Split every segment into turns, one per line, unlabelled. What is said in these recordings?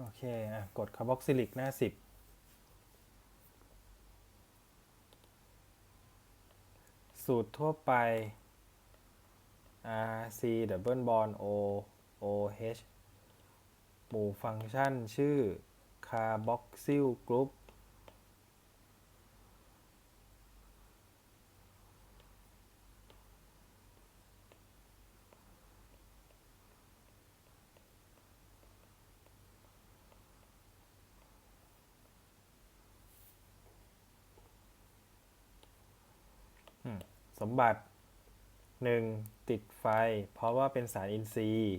โอเคอะกดคาร์บอกซิลิกหน้าสิบสูตรทั่วไป R C double bond O O H หมู่ฟังก์ชันชื่อ carboxyl group สมบัติ 1. ติดไฟ เพราะว่าเป็นสารอินทรีย์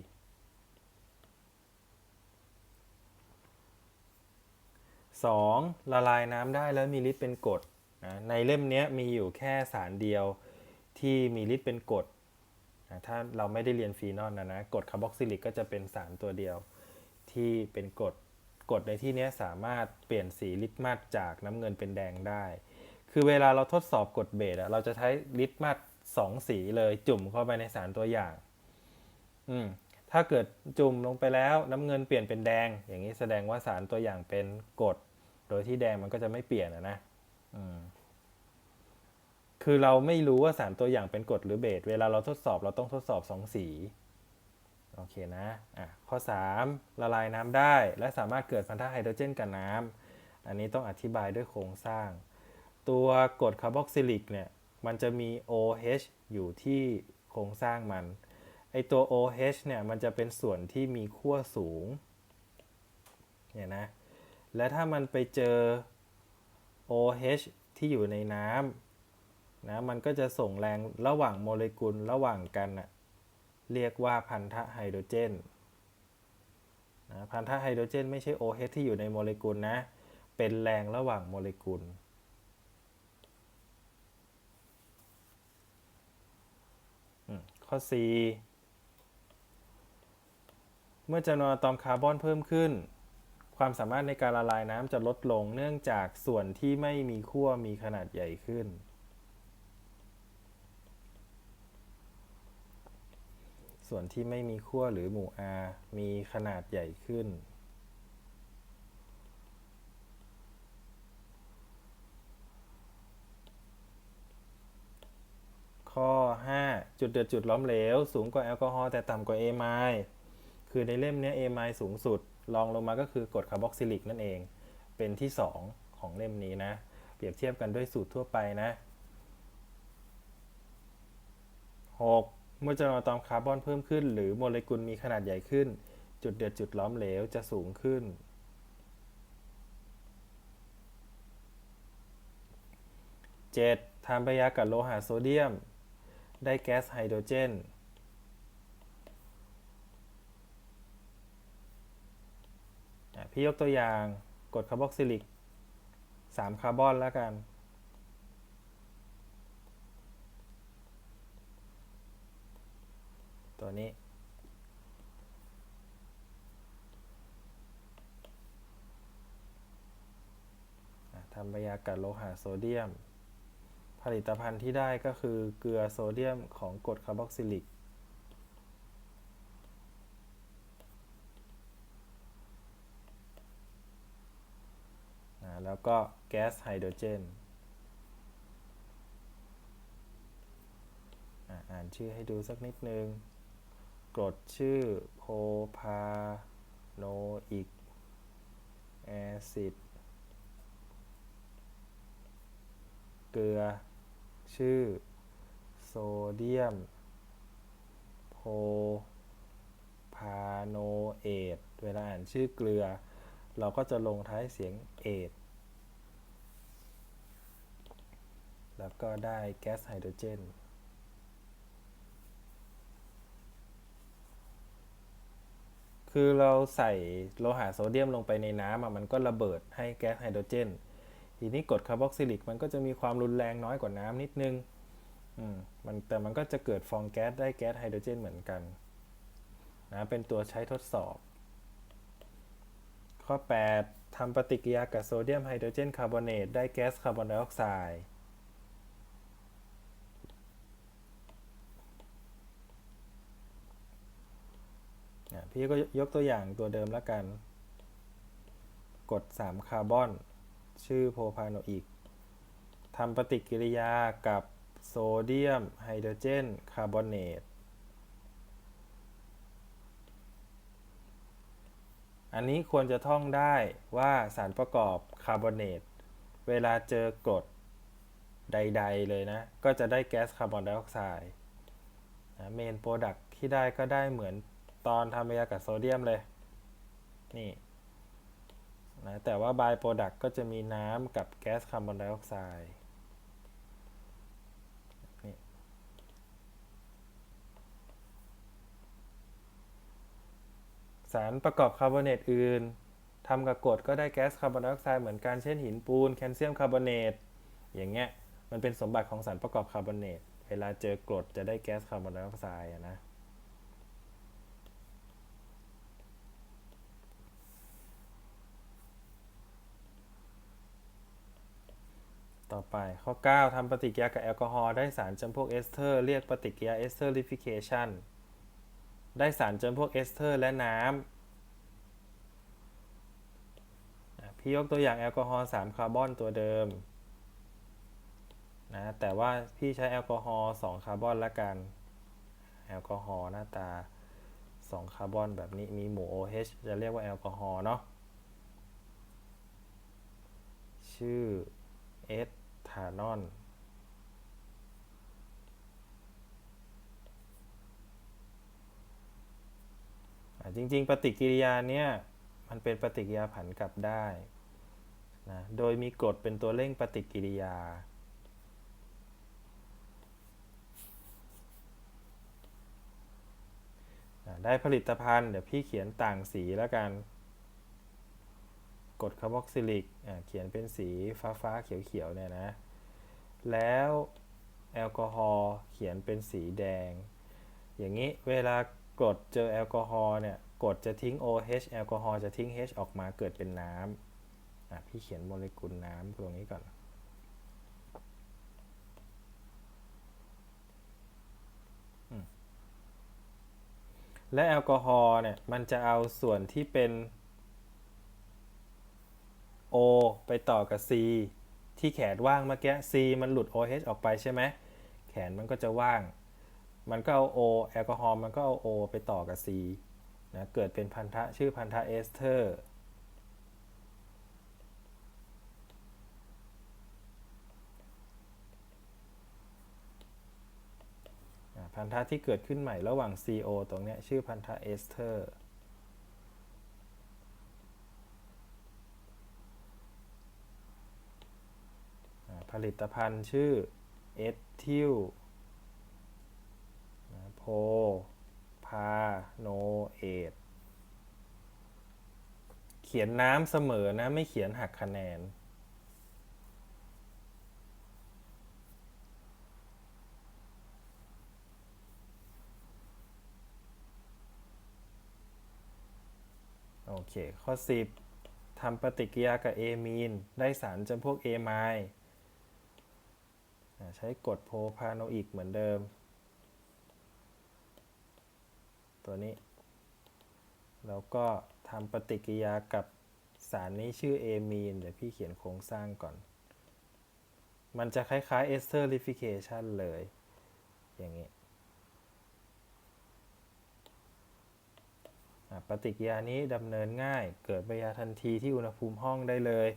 2. ละลายน้ำได้แล้วมีฤทธิ์เป็นกรดนะในเล่มนี้มีอยู่แค่สารเดียวที่มีฤทธิ์เป็นกรดนะถ้าเราไม่ได้เรียนฟีนอลนะนะกรดคาร์บอกซิลิกก็จะเป็นสารตัวเดียวที่เป็นกรดกรดในที่นี้สามารถเปลี่ยนสีลิตมัสจากน้ำเงินเป็นแดงได้ คือเวลาเราทดสอบกรดเบสอะเราจะใช้ลิตมัสสองสีเลยจุ่มเข้าไปในสารตัวอย่าง อืมถ้าเกิดจุ่มลงไปแล้วน้ำเงินเปลี่ยนเป็นแดง อย่างนี้แสดงว่าสารตัวอย่างเป็นกรดโดยที่แดงมันก็จะไม่เปลี่ยนอะนะอืมคือเราไม่รู้ว่าสารตัวอย่างเป็นกรดหรือเบสเวลาเราทดสอบเราต้องทดสอบสองสีโอเคนะอะข้อ 3 ละลายน้ำได้ และสามารถเกิดพันธะไฮโดรเจนกับน้ำอันนี้ต้องอธิบายด้วยโครงสร้าง ตัวกรดคาร์บอกซิลิกเนี่ยมันจะมี OH อยู่ที่โครงสร้างมัน ไอตัว OH เนี่ยมันจะเป็นส่วนที่มีขั้วสูงเนี่ยนะและถ้ามันไปเจอ OH ที่อยู่ในน้ำนะมันก็จะส่งแรงระหว่างโมเลกุลระหว่างกันอะเรียกว่าพันธะไฮโดรเจนนะพันธะไฮโดรเจนไม่ใช่ OH ที่อยู่ในโมเลกุลนะ เป็นแรงระหว่างโมเลกุล ข้อ 4 เมื่อจำนวนอะตอมคาร์บอนเพิ่มขึ้น ความสามารถในการละลายน้ำจะลดลงเนื่องจากส่วนที่ไม่มีขั้วมีขนาดใหญ่ขึ้น ส่วนที่ไม่มีขั้วหรือหมู่ R มีขนาดใหญ่ขึ้น ข้อ 5 จุดเดือดจุดล้อมเหลว สูงกว่าแอลกอฮอล์แต่ต่ำกว่าเอไมล์คือในเล่มนี้เอไมล์สูงสุดรองลงมาก็คือกรดคาร์บอกซิลิกนั่นเอง เป็นที่ 2 ของเล่มนี้นะ เปรียบเทียบกันด้วยสูตรทั่วไปนะ 6. เมื่อจำนวนอะตอมคาร์บอนเพิ่มขึ้น หรือโมเลกุลมีขนาดใหญ่ขึ้น จุดเดือดจุดล้อมเหลวจะสูงขึ้น 7. ทำปฏิกิริยากับโลหะโซเดียม ได้แก๊สไฮโดรเจน พี่ยกตัวอย่างกรดคาร์บอกซิลิก 3 คาร์บอนแล้วกัน ตัวนี้ทำปฏิกิริยากับโลหะโซเดียม ผลิตภัณฑ์ที่ได้ก็คือเกลือโซเดียมของกรดคาร์บอกซิลิก แล้วก็แก๊สไฮโดรเจน อ่านชื่อให้ดูสักนิดนึง กรดชื่อโพพาโนอิกแอซิดเกลือ ชื่อโซเดียมโพพาโนเอตเวลาอ่านชื่อเกลือ เราก็จะลงท้ายเสียงเอทแล้วก็ได้แก๊สไฮโดรเจนคือเราใส่โลหะโซเดียมลงไปในน้ำมันก็ระเบิดให้แก๊สไฮโดรเจน ทีนี้กรดคาร์บอกซิลิกมันก็จะมีความรุนแรงน้อยกว่าน้ำนิดนึงมันแต่มันก็จะเกิดฟองแก๊สได้แก๊สไฮโดรเจนเหมือนกันนะเป็นตัวใช้ทดสอบ ข้อ 8ทำปฏิกิริยากับโซเดียมไฮโดรเจนคาร์บอเนตได้แก๊สคาร์บอนไดออกไซด์อะพี่ก็ยกตัวอย่างตัวเดิมแล้วกันกรด3 คาร์บอน ชื่อโพพาโนอิกทำปฏิกิริยากับโซเดียมไฮโดรเจนคาร์บอเนต อันนี้ควรจะท่องได้ว่าสารประกอบคาร์บอเนต เวลาเจอกรดใด ๆ เลยนะ ก็จะได้แก๊สคาร์บอนไดออกไซด์เมนโปรดักที่ได้ก็ได้เหมือนตอนทำยากับโซเดียมเลย นี่ นะแต่ว่าบายโปรดักก็จะมีน้ำกับแก๊สคาร์บอนไดออกไซด์สารประกอบคาร์บอเนตอื่นทำกับกรดก็ได้แก๊สคาร์บอนไดออกไซด์เหมือนกันเช่นหินปูนแคลเซียมคาร์บอเนตอย่างเงี้ยมันเป็นสมบัติของสารประกอบคาร์บอเนตเวลาเจอกรดจะได้แก๊สคาร์บอนไดออกไซด์นะ ต่อไปข้อ 9ทำปฏิกิริยากับแอลกอฮอล์ได้สารจำพวกเอสเตอร์เรียกปฏิกิริยาเอสเตอร์ลิฟิเคชันได้สารจำพวกเอสเตอร์และน้ำพี่ยกตัวอย่างแอลกอฮอล์3คาร์บอนตัวเดิมนะแต่ว่าพี่ใช้แอลกอฮอล์2คาร์บอนละกัน แอลกอฮอล์หน้าตา 2 คาร์บอนแบบนี้มีหมู่ OH จะเรียกว่าแอลกอฮอล์เนาะชื่อเอส ทานอน จริง ๆ ปฏิกิริยาเนี้ยมันเป็นปฏิกิริยาผันกลับได้นะโดยมีกรดเป็นตัวเร่งปฏิกิริยา ได้ผลิตภัณฑ์เดี๋ยวพี่เขียนต่างสีแล้วกัน กรดคาร์บอกซิลิกเขียนเป็นสีฟ้าฟ้าเขียวเขียวเนี่ยนะ แล้วแอลกอฮอล์เขียนเป็นสีแดง อย่างนี้เวลากรดเจอแอลกอฮอล์เนี่ยกรดจะทิ้ง OH แอลกอฮอล์จะทิ้ง H ออกมาเกิดเป็นน้ำพี่เขียนโมเลกุลน้ำตรงนี้ก่อนและแอลกอฮอล์เนี่ยมันจะเอาส่วนที่เป็น O ไปต่อกับ C ที่แขนว่างเมื่อกี้ C มันหลุด OH ออกไปใช่ไหม แขนมันก็จะว่าง มันก็เอา O แอลกอฮอล์มันก็เอา O ไปต่อกับ C นะเกิดเป็นพันธะชื่อพันธะเอสเตอร์พันธะที่เกิดขึ้นใหม่ระหว่าง CO ตรงนี้ชื่อพันธะเอสเตอร์ ผลิตภัณฑ์ชื่อเอทิลโพพาโนเอทเขียนน้ำเสมอนะ ไม่เขียนหักคะแนน โอเค ข้อ 10ทำปฏิกิริยากับเอมีน ได้สารจำพวกเอไมล์ ใช้กดโพพาโนอิกเหมือนเดิม ตัวนี้ แล้วก็ทำปฏิกิริยากับสารนี้ชื่อเอมีนเดี๋ยวพี่เขียนโครงสร้างก่อน มันจะคล้ายๆเอสเตอร์ลิฟิเคชันเลย อย่างนี้ปฏิกิริยานี้ดำเนินง่าย เกิดปฏิกิริยาทันทีที่อุณหภูมิห้องได้เลย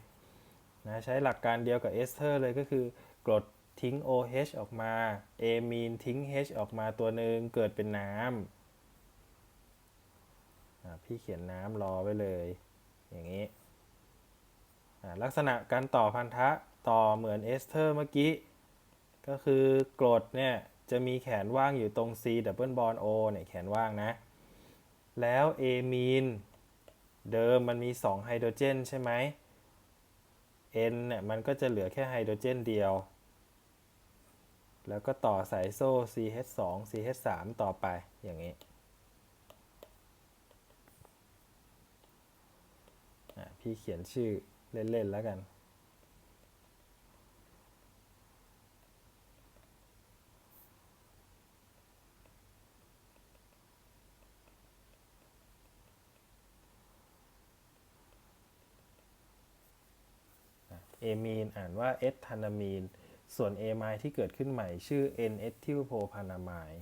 นะใช้หลักการเดียวกับเอสเตอร์เลยก็คือกรด ทิ้ง OH ออกมาเอมีนทิ้ง H ออกมาตัวหนึ่งเกิดเป็นน้ำพี่เขียนน้ำรอไว้เลย อย่างนี้ ลักษณะการต่อพันธะต่อเหมือนเอสเตอร์เมื่อกี้ ก็คือกรดเนี่ยจะมีแขนว่างอยู่ตรง C ดับเบิลบอล O เนี่ยแขนว่างนะ แล้วเอมีนเดิมมันมี 2 ไฮโดรเจนใช่ไหม N เนี่ยมันก็จะเหลือแค่ไฮโดรเจนเดียว แล้วก็ต่อสายโซ่ CH2 CH3 ต่อไปอย่างนี้พี่เขียนชื่อเล่น ๆ แล้วกัน เอมีน อ่านว่าเอสทานามีน ส่วนเอไมล์ที่เกิดขึ้นใหม่ชื่อ N เอทิลโพพานามาย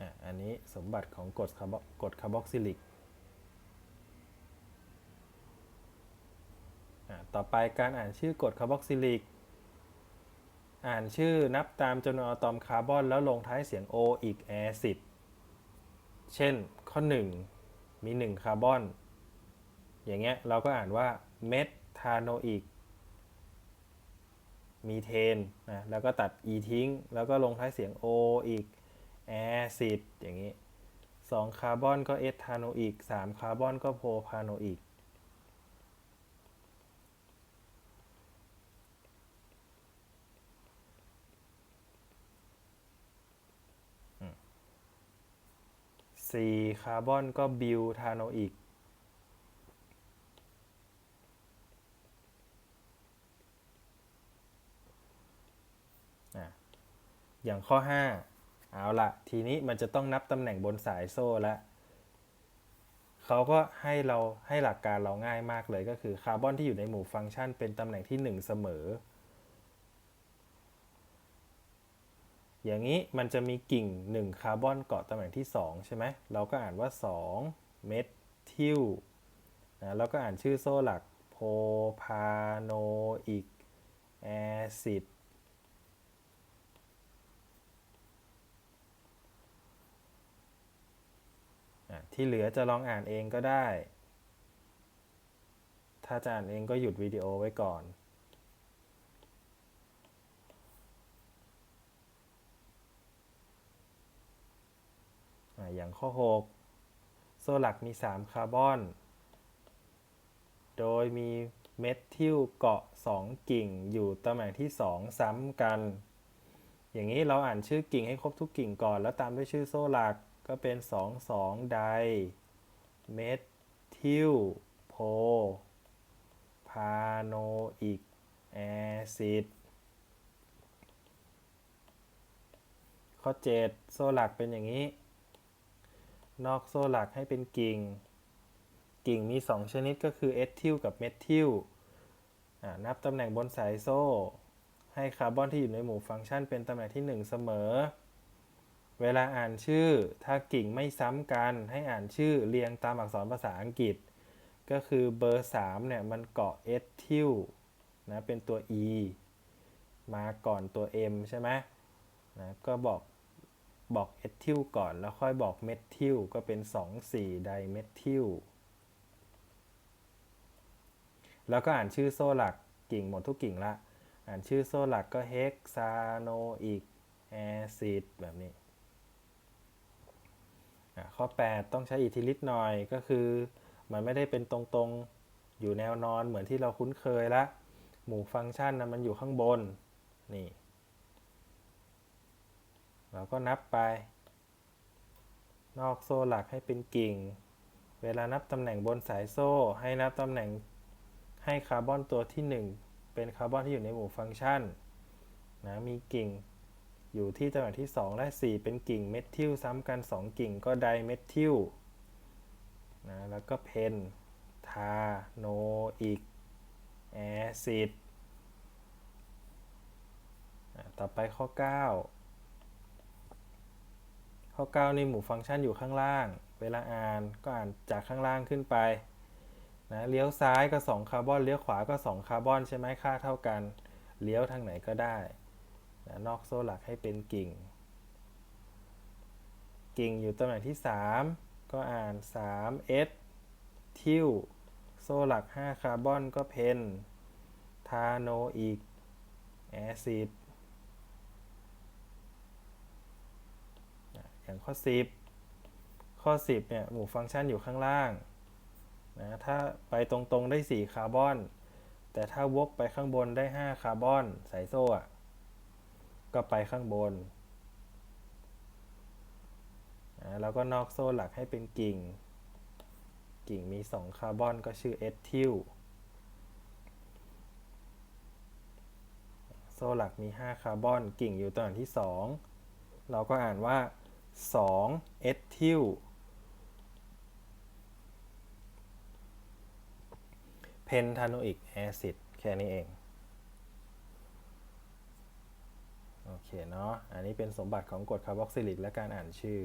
อะอันนี้สมบัติของกรดคาร์บกรดคาร์บอกซิลิกอะต่อไปการอ่านชื่อกรดคาร์บอกซิลิก อ่านชื่อนับตามจำนวนอะตอมคาร์บอนแล้วลงท้ายเสียง O อีกแอซิด เช่นข้อ 1 มี 1 คาร์บอน อย่างเงี้ยเราก็อ่านว่าเมทาโนอิกมีเทนนะแล้วก็ตัด e ทิ้ง แล้วก็ลงท้ายเสียง o อีกแอซิดอย่างงี้ 2 คาร์บอนก็เอทาโนอิก3คาร์บอนก็โพพาโนอิก สี่คาร์บอนก็บิวทาโนอิกอะอย่างข้อ 5 เอาละทีนี้มันจะต้องนับตำแหน่งบนสายโซ่แล้วเขาก็ให้เราให้หลักการเราง่ายมากเลยก็คือคาร์บอนที่อยู่ในหมู่ฟังก์ชันเป็นตำแหน่งที่ 1 เสมอ อย่างนี้มันจะมีกิ่ง 1 คาร์บอนเกาะตำแหน่งที่ 2 ใช่ไหม เราก็อ่านว่า 2 เมทิลนะแล้วก็อ่านชื่อโซ่หลักโพพาโนอิกแอซิดที่เหลือจะลองอ่านเองก็ได้ ถ้าจะอ่านเองก็หยุดวิดีโอไว้ก่อน อย่างข้อ 6 โซ่หลักมี 3 คาร์บอน โดยมีเมทิลเกาะ 2 กิ่งอยู่ตำแหน่งที่ 2 ซ้ำกัน อย่างนี้เราอ่านชื่อกิ่งให้ครบทุกกิ่งก่อน แล้วตามด้วยชื่อโซ่หลักก็เป็น 2 2 ไดเมทิลโพพาโนอิกแอซิดข้อ 7 โซ่หลักเป็นอย่างนี้ นอกโซ่หลักให้เป็นกิ่ง กิ่งมี 2 ชนิดก็คือเอทิลกับเมทิลนับตำแหน่งบนสายโซ่ ให้คาร์บอนที่อยู่ในหมู่ฟังก์ชันเป็นตำแหน่งที่ 1 เสมอ เวลาอ่านชื่อถ้ากิ่งไม่ซ้ำกัน ให้อ่านชื่อเรียงตามอักษรภาษาอังกฤษ ก็คือเบอร์3เนี่ยมันเกาะเอทิลนะเป็นตัว e มาก่อนตัว m ใช่ไหมนะก็บอก บอกเอทิลก่อนแล้วค่อยบอกเมทิลก็เป็น 2,4 ไดเมทิลแล้วก็อ่านชื่อโซ่หลักกิ่งหมดทุกกิ่งละ อ่านชื่อโซ่หลักก็เฮกซาโนอิกแอซิดแบบนี้ ข้อ 8 ต้องใช้อิทธิฤทธิ์หน่อยก็คือ มันไม่ได้เป็นตรงๆอยู่แนวนอนเหมือนที่เราคุ้นเคยละ หมู่ฟังก์ชันนะมันอยู่ข้างบน นี่ เราก็นับไป นอกโซ่หลักให้เป็นกิ่ง เวลานับตำแหน่งบนสายโซ่ ให้นับตำแหน่งให้คาร์บอนตัวที่ 1 เป็นคาร์บอนที่อยู่ในหมู่ฟังก์ชันนะมีกิ่งอยู่ที่ตำแหน่งที่ 2 และ 4 เป็นกิ่งเมทิลซ้ำกัน 2 กิ่งก็ไดเมทิลนะแล้วก็เพนทาโนอิกแอซิดต่อไปข้อ 9 ข้อ9นี่หมู่ฟังก์ชันอยู่ข้างล่าง เวลาอ่านก็อ่านจากข้างล่างขึ้นไปนะเลี้ยวซ้ายก็ 2 คาร์บอน เลี้ยวขวาก็ 2 คาร์บอน ใช่ไหมค่าเท่ากัน เลี้ยวทางไหนก็ได้นะนอกโซ่หลักให้เป็นกิ่ง กิ่งอยู่ตำแหน่งที่ 3 ก็อ่าน 3s ทิวโซ่หลัก 5 คาร์บอนก็เพนทาโนอีกแอซิด อย่างข้อ 10 ข้อ 10เนี่ยหมู่ฟังก์ชันอยู่ข้างล่างนะถ้าไปตรงๆได้ 4 คาร์บอน แต่ถ้าวกไปข้างบนได้ 5 คาร์บอนสายโซ่ก็ไปข้างบนนะแล้วก็นอกโซ่หลักให้เป็นกิ่ง กิ่งมี 2 คาร์บอนก็ชื่อเอทิลโซ่หลักมี 5 คาร์บอน กิ่งอยู่ตำแหน่งที่ 2 เราก็อ่านว่า 2เอทิลเพนทาโนอิกแอซิดแค่นี้เอง โอเคเนาะ อันนี้เป็นสมบัติของกรดคาร์บอกซิลิกและการอ่านชื่อ